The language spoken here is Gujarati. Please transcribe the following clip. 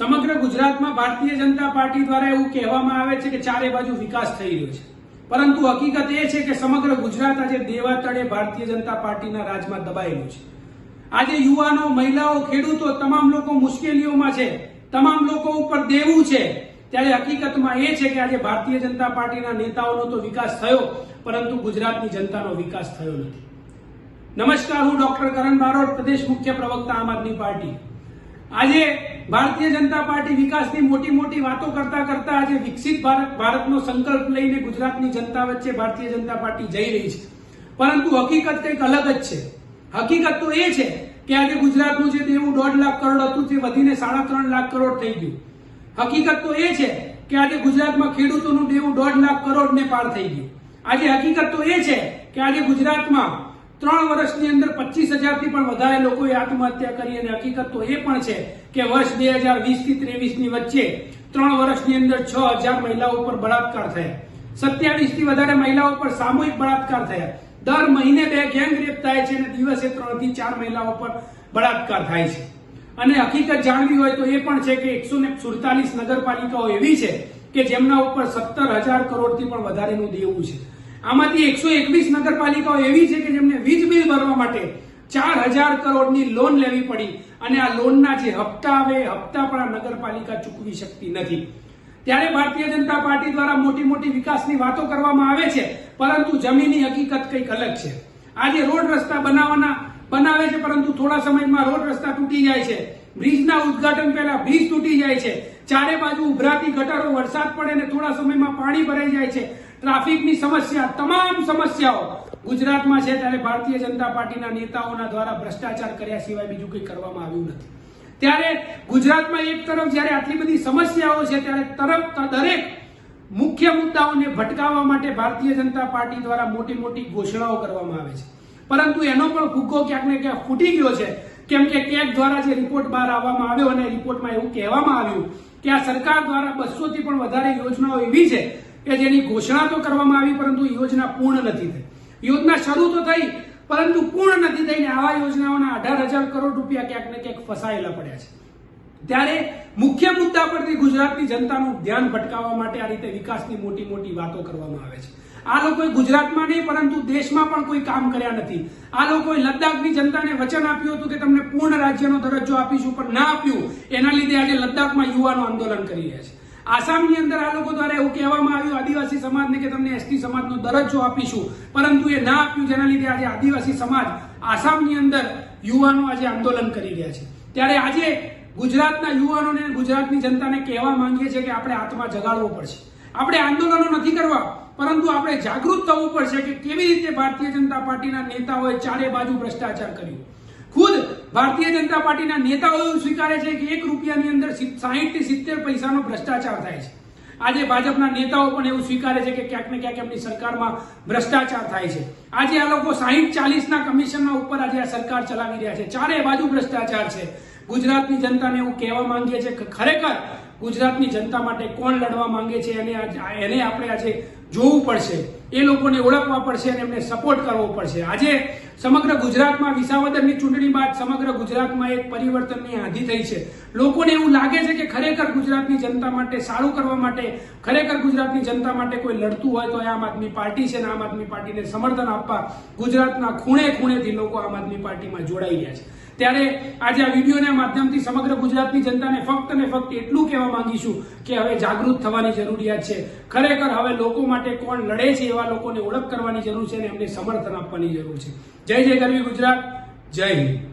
સમગ્ર ગુજરાતમાં ભારતીય જનતા પાર્ટી દ્વારા એવું કહેવામાં આવે છે કે ચારે બાજુ વિકાસ થઈ રહ્યો છે. પરંતુ હકીકત એ છે કે સમગ્ર ગુજરાત આજે દેવા તળે ભારતીય જનતા પાર્ટીના રાજમાં દબાયેલું છે. આજે યુવાનો, મહિલાઓ, ખેડૂતો તમામ લોકો મુશ્કેલીઓમાં છે, તમામ લોકો ઉપર દેવું છે. ત્યારે હકીકતમાં એ છે કે આજે ભારતીય જનતા પાર્ટીના નેતાઓનો તો વિકાસ થયો, પરંતુ ગુજરાતની જનતાનો વિકાસ થયો નથી. નમસ્કાર, હું ડોક્ટર કરણ બારોટ, પ્રદેશ મુખ્ય પ્રવક્તા આમ આદમી પાર્ટી. આજે ભારતીય જનતા પાર્ટી વિકાસની મોટી મોટી વાતો કરતા કરતા આજે વિકસિત ભારત, ભારતનો સંકલ્પ લઈને ગુજરાતની જનતા વચ્ચે ભારતીય જનતા પાર્ટી જઈ રહી છે. પરંતુ હકીકત કંઈક અલગ જ છે. હકીકત તો એ છે કે આજે ગુજરાતનું જે દેવું દોઢ લાખ કરોડ હતું તે વધીને સાડા ત્રણ લાખ કરોડ થઈ ગયું. હકીકત તો એ છે કે આજે ગુજરાતમાં ખેડૂતોનું દેવું દોઢ લાખ કરોડ ને પાર થઈ ગયું. આજે હકીકત તો એ છે કે આજે ગુજરાતમાં ત્રણ વર્ષની અંદર પચીસ હજારથી પણ વધારે લોકોએ આત્મહત્યા કરી અને હકીકત તો એ પણ છે કે વર્ષ બે હજાર વીસથી ત્રેવીસ વચ્ચે ત્રણ વર્ષની અંદર છ હજાર મહિલાઓ પર બળાત્કાર થયા. સત્યાવીસથી વધારે મહિલાઓ પર સામૂહિક બળાત્કાર થયા. દર મહિને બે ગેંગ રેપ થાય છે અને દિવસે ત્રણથી ચાર મહિલાઓ પર બળાત્કાર થાય છે. અને હકીકત જાણવી હોય તો એ પણ છે કે એકસો ને સુડતાલીસ નગરપાલિકાઓ એવી છે કે જેમના ઉપર સત્તર હજાર કરોડથી પણ વધારેનું દેવું છે. આમાંથી એકસો એકવીસ નગરપાલિકાઓ એવી છે કે જેમને વીજ બિલ ભરવા માટે ચાર હજાર કરોડની લોન લેવી પડી અને આ લોનના જે હપ્તા આવે હપ્તા પણ આ નગરપાલિકા ચૂકવી શકતી નથી. ત્યારે ભારતીય જનતા પાર્ટી દ્વારા મોટી મોટી વિકાસની વાતો કરવામાં આવે છે, પરંતુ જમીનની હકીકત કંઈક અલગ છે. આજે રોડ રસ્તા બનાવવાના, બનાવે છે, પરંતુ થોડા સમયમાં રોડ રસ્તા તૂટી જાય છે. બ્રિજના ઉદ્ઘાટન પહેલા બ્રિજ તૂટી જાય છે. ચારે બાજુ ઉભરાતી ગટરો વરસાદ પડે ને થોડા સમયમાં પાણી ભરાઈ જાય છે. ટ્રાફિકની સમસ્યા, તમામ સમસ્યાઓ ગુજરાતમાં છે ત્યારે ભારતીય જનતા પાર્ટીના નેતાઓના દ્વારા ભ્રષ્ટાચાર કર્યા સિવાય બીજું કંઈ કરવામાં આવ્યું નથી. ત્યારે ગુજરાતમાં એક તરફ જ્યારે આટલી બધી સમસ્યાઓ છે ત્યારે તરફ દરેક મુખ્ય મુદ્દાઓને ભટકાવવા માટે ભારતીય જનતા પાર્ટી દ્વારા મોટી મોટી ઘોષણાઓ કરવામાં આવે છે. પરંતુ એનો પણ ફુગ્ગો ક્યાંક ને ક્યાંક ફૂટી ગયો છે. કેમ કે કેક દ્વારા જે રિપોર્ટ બહાર આવવામાં આવ્યો અને રિપોર્ટમાં એવું કહેવામાં આવ્યું કે આ સરકાર દ્વારા બસો થી પણ વધારે યોજનાઓ એવી છે કે જેની ઘોષણા તો કરવામાં આવી, પરંતુ યોજના પૂર્ણ નથી થઈ. યોજના શરૂ તો થઈ, પરંતુ પૂર્ણ નથી થઈને આવા યોજનાઓના અઢાર હજાર કરોડ રૂપિયા ક્યાંક ને ક્યાંક ફસાયેલા પડ્યા છે. ત્યારે મુખ્ય મુદ્દા પરથી ગુજરાતની જનતાનું ધ્યાન ભટકાવવા માટે આ રીતે વિકાસની મોટી મોટી વાતો કરવામાં આવે છે. આ લોકોએ ગુજરાતમાં નહીં, પરંતુ દેશમાં પણ કોઈ કામ કર્યા નથી. આ લોકોએ લદ્દાખની જનતાને વચન આપ્યું હતું કે તમને પૂર્ણ રાજ્યનો દરજ્જો આપીશું, પણ ના આપ્યું. એના લીધે આજે લદ્દાખમાં યુવાનો આંદોલન કરી રહ્યા છે. આસામની અંદર આ લોકો દ્વારા એવું કહેવામાં આવ્યું, આદિવાસી સમાજને કે તમને એસટી સમાજનો દરજ્જો આપીશું. પરંતુ એ ના આપ્યું, જેના લીધે આજે આદિવાસી સમાજ આસામની અંદર યુવાનો આજે આંદોલન કરી રહ્યા છે. ત્યારે આજે ગુજરાતના યુવાનોને ગુજરાતની જનતાને કહેવા માંગીએ છીએ કે આપણે આત્મા જગાડવો પડશે. આપણે આંદોલનો નથી કરવા, પરંતુ આપણે જાગૃત થવું પડશે કે કેવી રીતે ભારતીય જનતા પાર્ટીના નેતાઓએ ચારે બાજુ ભ્રષ્ટાચાર કર્યો. ખુદ ભારતીય જનતા પાર્ટીના નેતાઓ એવું સ્વીકારે છે કે એક રૂપિયાની અંદર સાહીઠથી સિત્તેર પૈસાનો ભ્રષ્ટાચાર થાય છે. આજે ભાજપના નેતાઓ પણ એવું સ્વીકારે છે કે ક્યાંક ને ક્યાંક એમની સરકારમાં ભ્રષ્ટાચાર થાય છે. આજે આ લોકો સાહીઠ ચાલીસના કમિશનના ઉપર આજે આ સરકાર ચલાવી રહ્યા છે. ચારે બાજુ ભ્રષ્ટાચાર છે. ગુજરાતની જનતાને એવું કહેવા માંગીએ છીએ કે ખરેખર ગુજરાતની જનતા માટે કોણ લડવા માંગે છે આજ- એને આપણે આજે જોવું પડશે. એ લોકોને ઓળખવા પડશે અને એમને સપોર્ટ કરવો પડશે. આજે સમગ્ર ગુજરાતમાં વિસાવદરની ચૂંટણી બાદ સમગ્ર ગુજરાતમાં એક પરિવર્તનની આંધી થઈ છે. લોકોને એવું લાગે છે કે ખરેખર ગુજરાતની જનતા માટે સારું કરવા માટે, ખરેખર ગુજરાતની જનતા માટે કોઈ લડતું હોય તો આમ આદમી પાર્ટી છે અને આમ આદમી પાર્ટીને સમર્થન આપવા ગુજરાતના ખૂણે ખૂણેથી લોકો આમ આદમી પાર્ટીમાં જોડાઈ ગયા છે. ત્યારે આજે આ વિડીયોના માધ્યમથી સમગ્ર ગુજરાતની જનતાને ફક્ત ને ફક્ત એટલું કહેવા માંગીશું કે હવે જાગૃત થવાની જરૂરિયાત છે. ખરેખર હવે લોકો માટે કોણ લડે છે એવા લોકોને ઓળખ કરવાની જરૂર છે અને એમને સમર્થન આપવાની જરૂર છે. જય જય ગરવી ગુજરાત. જય હિન્દ.